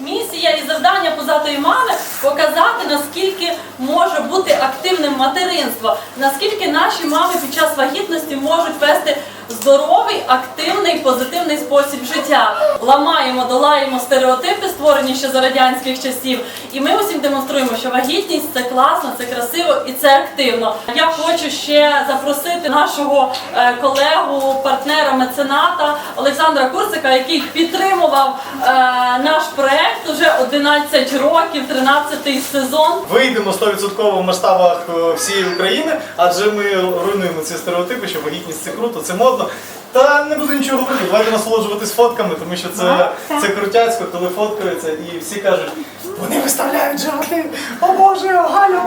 місія і завдання позатої мами показати, наскільки може бути активним материнство, наскільки наші мами під час вагітності можуть вести здоровий, активний, позитивний спосіб життя. Ламаємо, долаємо стереотипи, створені ще за радянських часів. І ми усім демонструємо, що вагітність це класно, це красиво і це активно. Я хочу ще запросити нашого е, колегу, партнера, мецената Олександра Курцика, який підтримував е, наш проект уже 11 років, 13-й сезон. Вийдемо 100% в масштабах е, всієї України, адже ми руйнуємо ці стереотипи, що вагітність це круто, це модно. Та не буду нічого говорити, давайте насолоджуватись фотками, тому що це, це крутяцько, коли фоткаються, і всі кажуть, вони виставляють животи, о Боже, Галя,